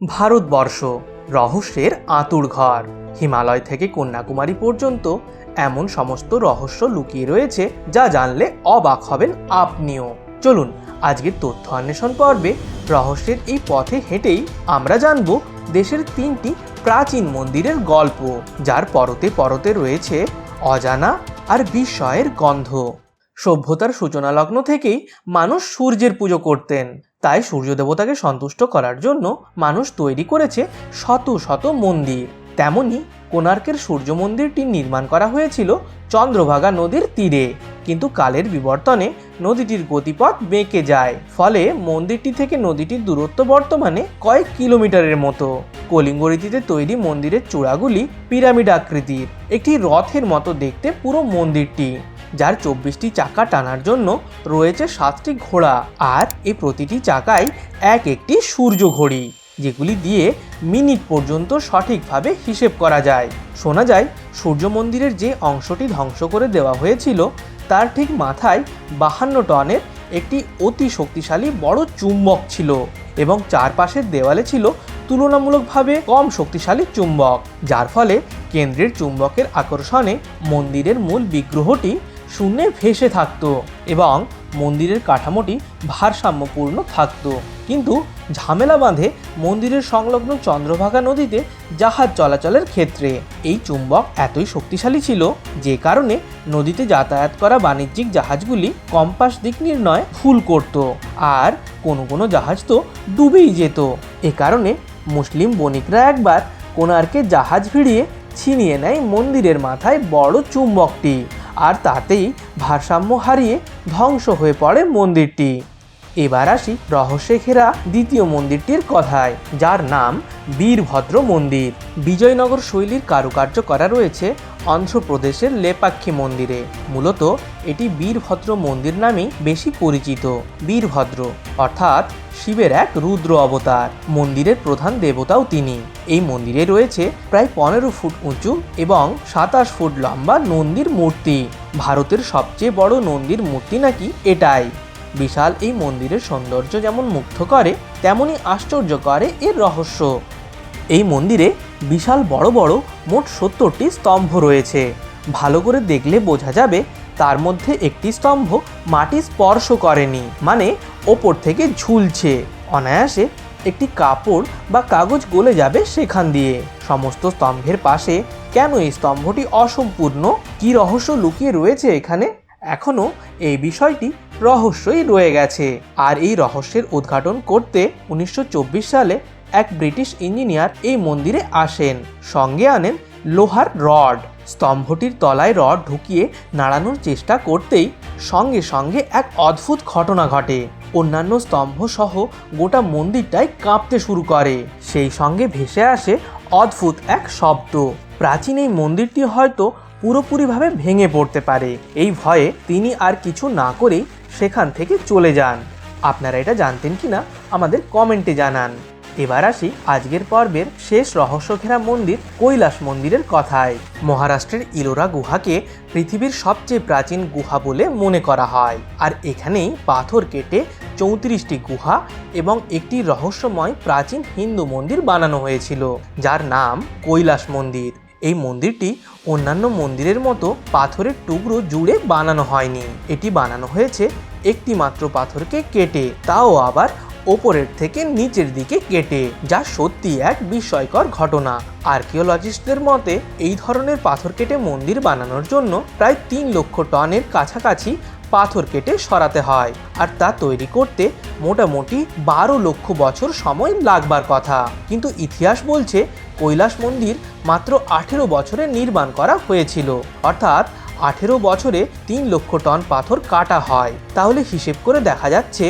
ভারতবর্ষ, রহস্যের আঁতুড় ঘর। হিমালয় থেকে কন্যাকুমারী পর্যন্ত এমন সমস্ত রহস্য লুকিয়ে রয়েছে যা জানলে অবাক হবেন আপনিও। চলুন, আজকের তথ্য অন্বেষণ পর্বে রহস্যের এই পথে হেঁটেই আমরা জানব দেশের তিনটি প্রাচীন মন্দিরের গল্প, যার পরতে পরতে রয়েছে অজানা আর বিস্ময়ের গন্ধ। সভ্যতার সূচনা লগ্ন থেকেই মানুষ সূর্যের পুজো করতেন। তাই সূর্য দেবতাকে সন্তুষ্ট করার জন্য মানুষ তৈরি করেছে শত শত মন্দির। তেমনি কোণার্কের সূর্য মন্দিরটি নির্মাণ করা হয়েছিল চন্দ্রভাগা নদীর তীরে। কিন্তু কালের বিবর্তনে নদীটির গতিপথ বেঁকে যায়। ফলে মন্দিরটি থেকে নদীটির দূরত্ব বর্তমানে কয়েক কিলোমিটারের মতো। কলিঙ্গ রীতিতে তৈরি মন্দিরের চূড়াগুলি পিরামিড আকৃতির। একটি রথের মতো দেখতে পুরো মন্দিরটি। যার চব্বিশটি চাকা টানার জন্য রয়েছে সাতটি ঘোড়া আর এই প্রতিটি চাকায় এক একটি সূর্য ঘড়ি, যেগুলি দিয়ে মিনিট পর্যন্ত সঠিকভাবে হিসেব করা যায়। শোনা যায়, সূর্য মন্দিরের যে অংশটি ধ্বংস করে দেওয়া হয়েছিল, তার ঠিক মাথায় বাহান্ন টনের একটি অতি শক্তিশালী বড় চুম্বক ছিল এবং চারপাশের দেওয়ালে ছিল তুলনামূলকভাবে কম শক্তিশালী চুম্বক, যার ফলে কেন্দ্রের চুম্বকের আকর্ষণে মন্দিরের মূল বিগ্রহটি শূন্যে ভেসে থাকতো এবং মন্দিরের কাঠামোটি ভারসাম্যপূর্ণ থাকতো। কিন্তু ঝামেলা বাঁধে মন্দিরের সংলগ্ন চন্দ্রভাগা নদীতে জাহাজ চলাচলের ক্ষেত্রে। এই চুম্বক এতই শক্তিশালী ছিল যে কারণে নদীতে যাতায়াত করা বাণিজ্যিক জাহাজগুলি কম্পাস দিক নির্ণয় ভুল করত। আর কোনো কোনো জাহাজ তো ডুবেই যেত। এ কারণে মুসলিম বণিকরা একবার কোণার্কে জাহাজ ভিড়িয়ে ছিনিয়ে নেয় মন্দিরের মাথায় বড় চুম্বকটি। আর তাতেই ভারসাম্য হারিয়ে ধ্বংস হয়ে পড়ে মন্দিরটি। এবার আসি রহস্যে ঘেরা দ্বিতীয় মন্দিরটির কথায়, যার নাম বীরভদ্র মন্দির। বিজয়নগর শৈলীর কারুকার্য করা রয়েছে অন্ধ্রপ্রদেশের লেপাক্ষী মন্দিরে। মূলত এটি বীরভদ্র মন্দির নামেই বেশি পরিচিত, বীরভদ্র, অর্থাৎ শিবের এক রুদ্র অবতার। মন্দিরের প্রধান দেবতাও তিনি। এই মন্দিরে রয়েছে প্রায় পনেরো ফুট উঁচু এবং সাতাশ ফুট লম্বা নন্দীর মূর্তি। ভারতের সবচেয়ে বড় নন্দীর মূর্তি নাকি এটাই। বিশাল এই মন্দিরের সৌন্দর্য যেমন মুগ্ধ করে তেমনই আশ্চর্য করে এর রহস্য। এই মন্দিরে বিশাল বড় বড় মোট সত্তরটি স্তম্ভ রয়েছে। ভালো করে দেখলে বোঝা যাবে তার মধ্যে একটি স্তম্ভ মাটি স্পর্শ করেনি মানে ওপর থেকে ঝুলছে। অনায়াসে একটি কাপড় বা কাগজ গলে যাবে সেখান দিয়ে। সমস্ত স্তম্ভের পাশে কেন এই স্তম্ভটি অসম্পূর্ণ? কি রহস্য লুকিয়ে রয়েছে এখানে? এখনও এই বিষয়টি রহস্যই রয়ে গেছে। আর এই রহস্যের উদ্ঘাটন করতে উনিশশো চব্বিশ সালে এক ব্রিটিশ ইঞ্জিনিয়ার এই মন্দিরে আসেন। সঙ্গে আনেন লোহার রড। স্তম্ভটির তলায় রড ঢুকিয়ে নাড়ানোর চেষ্টা করতেই সঙ্গে সঙ্গে এক অদ্ভুত ঘটনা ঘটে। অন্যান্য স্তম্ভ সহ গোটা মন্দিরটাই কাঁপতে শুরু করে। সেই সঙ্গে ভেসে আসে অদ্ভুত এক শব্দ। প্রাচীন এই মন্দিরটি হয়তো পুরোপুরিভাবে ভেঙে পড়তে পারে। এই ভয়ে তিনি আর কিছু না করেই সেখান থেকে চলে যান। আপনারা এটা জানতেন কি না আমাদের কমেন্টে জানান। এবার আসি আজকের পর্বের শেষ রহস্য ঘেরা মন্দির কৈলাস মন্দিরের কথায়। মহারাষ্ট্রের ইলোরা গুহাকে পৃথিবীর সবচেয়ে প্রাচীন গুহা বলে মনে করা হয়। আর এখানেই পাথর কেটে চৌত্রিশটি গুহা এবং একটি রহস্যময় প্রাচীন হিন্দু মন্দির বানানো হয়েছিল, যার নাম কৈলাস মন্দির। এই মন্দিরটি অন্যান্য মন্দিরের মতো পাথরের টুকরো জুড়ে বানানো হয়নি। এটি বানানো হয়েছে একটি মাত্র পাথরকে কেটে, তাও আবার ওপরের থেকে নিচের দিকে কেটে, যা সত্যি এক বিস্ময়কর ঘটনা। আর্কিওলজিস্টদের মতে, এই ধরনের পাথর কেটে মন্দির বানানোর জন্য প্রায় তিন লক্ষ টনের কাছাকাছি পাথর কেটে সরাতে হয় আর তা তৈরি করতে মোটামুটি বারো লক্ষ বছর সময় লাগবার কথা। কিন্তু ইতিহাস বলছে কৈলাস মন্দির মাত্র আঠেরো বছরে নির্মাণ করা হয়েছিল। অর্থাৎ আঠেরো বছরে তিন লক্ষ টন পাথর কাটা হয়। তাহলে হিসেব করে দেখা যাচ্ছে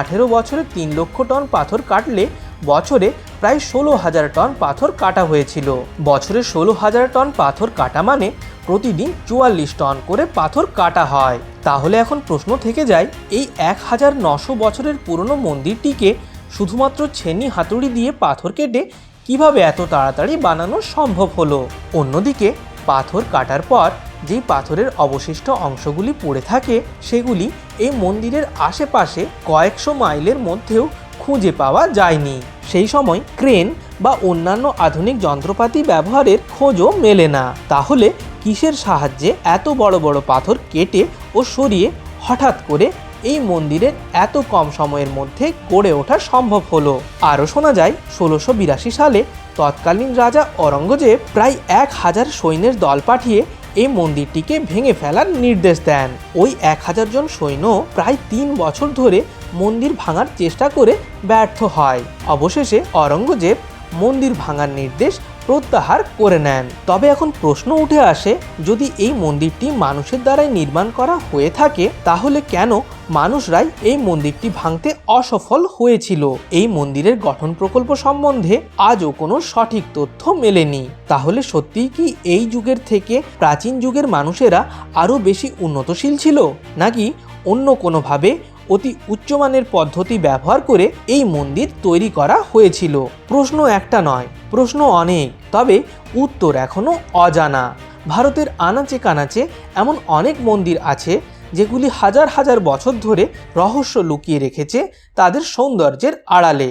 আঠেরো বছরে তিন লক্ষ টন পাথর কাটলে বছরে প্রায় ষোলো হাজার টন পাথর কাটা হয়েছিল। বছরে ষোলো হাজার টন পাথর কাটা মানে প্রতিদিন চুয়াল্লিশ টন করে পাথর কাটা হয়। তাহলে এখন প্রশ্ন থেকে যায়, এই এক হাজার নশো বছরের পুরনো মন্দিরটিকে শুধুমাত্র ছেনি হাতুড়ি দিয়ে পাথর কেটে কীভাবে এত তাড়াতাড়ি বানানো সম্ভব হলো? অন্যদিকে, পাথর কাটার পর যেই পাথরের অবশিষ্ট অংশগুলি পড়ে থাকে, সেগুলি এই মন্দিরের আশেপাশে কয়েকশো মাইলের মধ্যেও খুঁজে পাওয়া যায়নি। সেই সময় ক্রেন বা অন্যান্য আধুনিক যন্ত্রপাতি ব্যবহারের খোঁজও মেলে না। তাহলে কিসের সাহায্যে এত বড় বড় পাথর কেটে ও সরিয়ে হঠাৎ করে এই মন্দিরের এত কম সময়ের মধ্যে গড়ে ওঠা সম্ভব হলো? আরও শোনা যায়, ষোলোশো বিরাশি সালে তৎকালীন রাজা অরঙ্গজেব প্রায় এক হাজার সৈন্যের দল পাঠিয়ে এই মন্দিরটিকে ভেঙে ফেলার নির্দেশ দেন। ওই এক হাজার জন সৈন্য প্রায় তিন বছর ধরে মন্দির ভাঙার চেষ্টা করে ব্যর্থ হয়। অবশেষে অরঙ্গজেব মন্দির ভাঙার নির্দেশ প্রত্যাহার করে নেন। তবে এখন প্রশ্ন উঠে আসে, যদি এই মন্দিরটি মানুষের দ্বারাই নির্মাণ করা হয়ে থাকে, তাহলে কেন মানুষরাই এই মন্দিরটি ভাঙতে অসফল হয়েছিল? এই মন্দিরের গঠন প্রকল্প সম্বন্ধে আজও কোনো সঠিক তথ্য মেলেনি। তাহলে সত্যিই কি এই যুগের থেকে প্রাচীন যুগের মানুষেরা আরও বেশি উন্নতশীল ছিল? নাকি অন্য কোনোভাবে অতি উচ্চমানের পদ্ধতি ব্যবহার করে এই মন্দির তৈরি করা হয়েছিল। প্রশ্ন একটা নয়, প্রশ্ন অনেক, তবে উত্তর এখনও অজানা। ভারতের আনাচে কানাচে এমন অনেক মন্দির আছে, যেগুলি হাজার হাজার বছর ধরে রহস্য লুকিয়ে রেখেছে তাদের সৌন্দর্যের আড়ালে।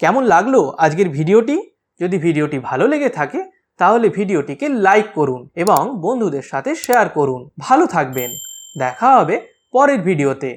কেমন লাগল আজকের ভিডিওটি? যদি ভিডিওটি ভালো লেগে থাকে, তাহলে ভিডিওটিকে লাইক করুন এবং বন্ধুদের সাথে শেয়ার করুন। ভালো থাকবেন। দেখা হবে পরের ভিডিওতে।